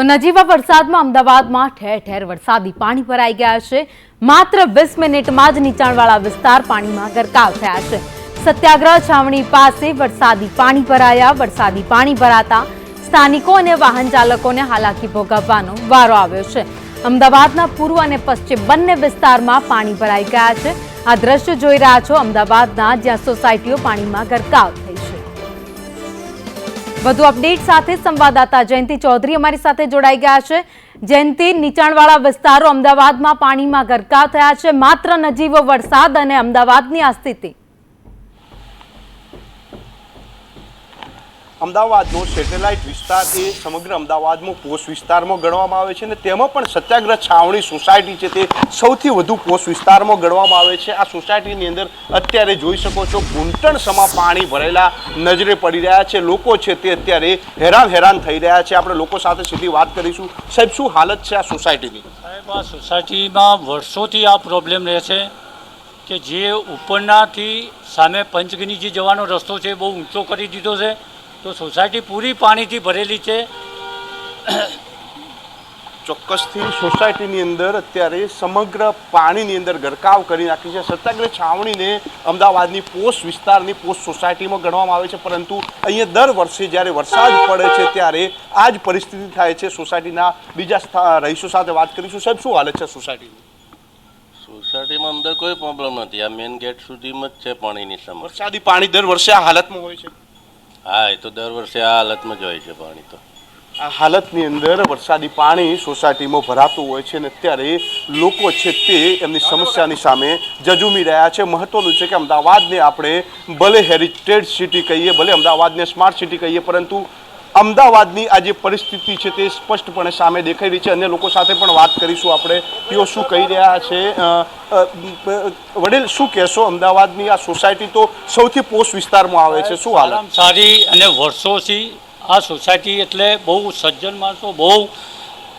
તો નજીવા વરસાદમાં અમદાવાદમાં ઠેર ઠેર વરસાદી પાણી ભરાઈ ગયા છે. માત્ર વીસ મિનિટમાં જ નીચાણવાળા વિસ્તાર પાણીમાં ગરકાવ થયા છે. સત્યાગ્રહ છાવણી પાસે વરસાદી પાણી ભરાયા. વરસાદી પાણી ભરાતા સ્થાનિકો અને વાહન ચાલકોને હાલાકી ભોગવવાનો વારો આવ્યો છે. અમદાવાદના પૂર્વ અને પશ્ચિમ બંને વિસ્તારમાં પાણી ભરાઈ ગયા છે. આ દ્રશ્ય જોઈ રહ્યા છો અમદાવાદના જ્યાં સોસાયટીઓ પાણીમાં ગરકાવ થઈ વધુ અપડેટ સાથે સંવાદદાતા જયંતિ ચૌધરી અમારી સાથે જોડાઈ ગયા છે. જયંતિ, નીચાણવાળા વિસ્તારો અમદાવાદમાં પાણીમાં ગરકાવ થયા છે. માત્ર નજીવો વરસાદ અને અમદાવાદની આ સ્થિતિ. અમદાવાદનો સેટેલાઇટ વિસ્તાર એ સમગ્ર અમદાવાદમાં પોસ્ટ વિસ્તારમાં ગણવામાં આવે છે અને તેમાં પણ સત્યાગ્રહ છાવણી સોસાયટી છે તે સૌથી વધુ પોસ્ટ વિસ્તારમાં ગણવામાં આવે છે. આ સોસાયટીની અંદર અત્યારે જોઈ શકો છો ઘૂંટણ સમા પાણી ભરેલા નજરે પડી રહ્યા છે. લોકો છે તે અત્યારે હેરાન હેરાન થઈ રહ્યા છે. આપણે લોકો સાથે સીધી વાત કરીશું. સાહેબ, શું હાલત છે આ સોસાયટીની? સાહેબ, આ સોસાયટીમાં વર્ષોથી આ પ્રોબ્લેમ રહે છે કે જે ઉપરનાથી સામે પંચગનીજી જવાનો રસ્તો છે બહુ ઊંચો કરી દીધો છે. તો સોસાયટી પૂરી પાણીથી ભરેલી છે. ચોક્કસથી સોસાયટીની અંદર અત્યારે સમગ્ર પાણીની અંદર ગરકાવ કરી નાખી છે. સત્યાગ્રહ છાવણીને અમદાવાદની પોસ્ટ વિસ્તારની પોસ્ટ સોસાયટીમાં ગણવામાં આવે છે. પરંતુ અહીંયા દર વર્ષે જ્યારે વરસાદ પડે છે ત્યારે આ જ પરિસ્થિતિ થાય છે. સોસાયટીના બીજા સ્થા- રહીશો સાથે વાત કરીશું. સાહેબ શું હાલત છે સોસાયટીની સોસાયટીમાં અંદર કોઈ પ્રોબ્લેમ નથી. આ મેઇન ગેટ સુધીમાં જ છે પાણીની સમસ્યા. વરસાદી પાણી દર વર્ષે આ હાલતમાં હોય છે. હા, એ તો દર વર્ષે આ હાલતમાં જ હોય છે પાણી તો. આ હાલતની અંદર વરસાદી પાણી સોસાયટીમાં ભરાતું હોય છે અને અત્યારે લોકો છે તે એમની સમસ્યાની સામે જજુમી રહ્યા છે. મહત્વનું છે કે અમદાવાદને આપણે ભલે હેરિટેજ સિટી કહીએ, ભલે અમદાવાદને સ્માર્ટ સિટી કહીએ, પરંતુ અમદાવાદની આ જે પરિસ્થિતિ છે તે સ્પષ્ટપણે સામે દેખાઈ રહી છે. અન્ય લોકો સાથે પણ વાત કરીશું આપણે. તેઓ શું કહી રહ્યા છે? વડીલ, શું કહેશો? અમદાવાદની આ સોસાયટી તો સૌથી પોસ્ટ વિસ્તારમાં આવે છે. શું હાલ સારી અને વર્ષોથી આ સોસાયટી એટલે બહુ સજ્જન માણસો, બહુ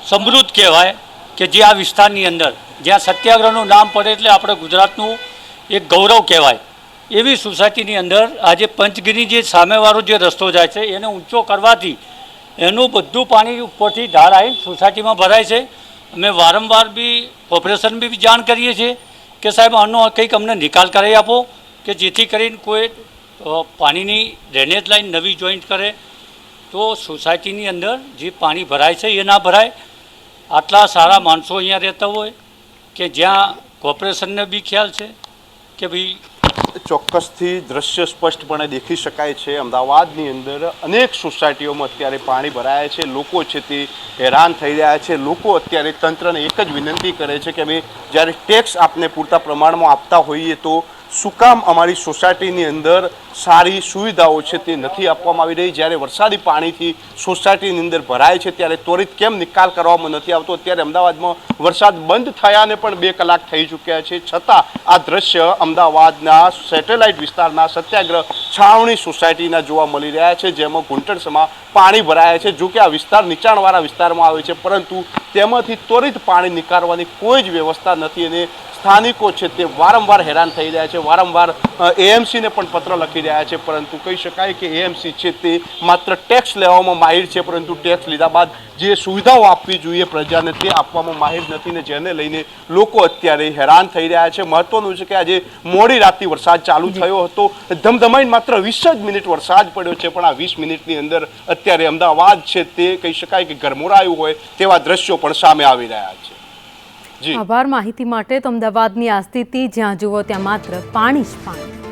સમૃદ્ધ કહેવાય કે જે આ વિસ્તારની અંદર જ્યાં સત્યાગ્રહનું નામ પડે એટલે આપણે ગુજરાતનું એક ગૌરવ કહેવાય. એવી સોસાયટીની અંદર આજે પંચગીરી જે સામેવાળો જે રસ્તો જાય છે, એને ઊંચો કરવાથી એનું બધું પાણી ઉપરથી ધાર આવીને સોસાયટીમાં ભરાય છે. અમે વારંવાર બી કોર્પોરેશન બી જાણ કરીએ છીએ કે સાહેબ, આનો કંઈક અમને નિકાલ કરાવી આપો કે જેથી કરીને કોઈ પાણીની ડ્રેનેજ લાઈન નવી જોઈન્ટ કરે. તો સોસાયટીની અંદર જે પાણી ભરાય છે એ ના ભરાય. આટલા સારા માણસો અહીંયા રહેતા હોય કે જ્યાં કોર્પોરેશનને બી ખ્યાલ છે કે ભાઈ ચોક્કસથી દ્રશ્ય સ્પષ્ટપણે દેખી શકાય છે. અમદાવાદની અંદર અનેક સોસાયટીઓમાં અત્યારે પાણી ભરાયા છે. લોકો છે તે હેરાન થઈ રહ્યા છે. લોકો અત્યારે તંત્રને એક જ વિનંતી કરે છે કે અમે જ્યારે ટેક્સ આપને પૂરતા પ્રમાણમાં આપતા હોઈએ તો શું કામ અમારી સોસાયટીની અંદર સારી સુવિધાઓ છે તે નથી આપવામાં આવી રહી? જ્યારે વરસાદી પાણીથી સોસાયટીની અંદર ભરાય છે, ત્યારે ત્વરિત કેમ નિકાલ કરવામાં નથી આવતો? અત્યારે અમદાવાદમાં વરસાદ બંધ થયાને પણ બે કલાક થઈ ચૂક્યા છે. છતાં આ દ્રશ્ય અમદાવાદના સેટેલાઇટ વિસ્તારના સત્યાગ્રહ છાવણી સોસાયટીના જોવા મળી રહ્યા છે જેમાં ઘૂંટણસમાં પાણી ભરાયા છે. જો કે આ વિસ્તાર નીચાણવાળા વિસ્તારમાં આવે છે પરંતુ તેમાંથી ત્વરિત પાણી નીકાળવાની કોઈ જ વ્યવસ્થા નથી અને સ્થાનિકો છે તે વારંવાર હેરાન થઈ રહ્યા છે. વારંવાર એએમસીને પણ પત્ર લખી રહ્યા છે પરંતુ કહી શકાય કે એએમસી છે તે માત્ર ટેક્સ લેવામાં માહિર છે પરંતુ ટેક્સ લીધા બાદ જે સુવિધાઓ આપવી જોઈએ પ્રજાને તે આપવામાં માહિર નથી ને જેને લઈને લોકો અત્યારે હેરાન થઈ રહ્યા છે. મહત્વનું છે કે આજે મોડી રાતથી વરસાદ ચાલુ થયો હતો. ધમધમાઈને માત્ર વીસ જ મિનિટ વરસાદ પડ્યો છે, પણ આ વીસ મિનિટની અંદર અત્યારે અમદાવાદ છે તે કહી શકાય કે ગરમોરાયું હોય તેવા દ્રશ્યો પણ સામે આવી રહ્યા છે. જી. આભાર માહિતી માટે તો અમદાવાદની આ સ્થિતિ જ્યાં જુઓ ત્યાં માત્ર પાણી જ પાણી.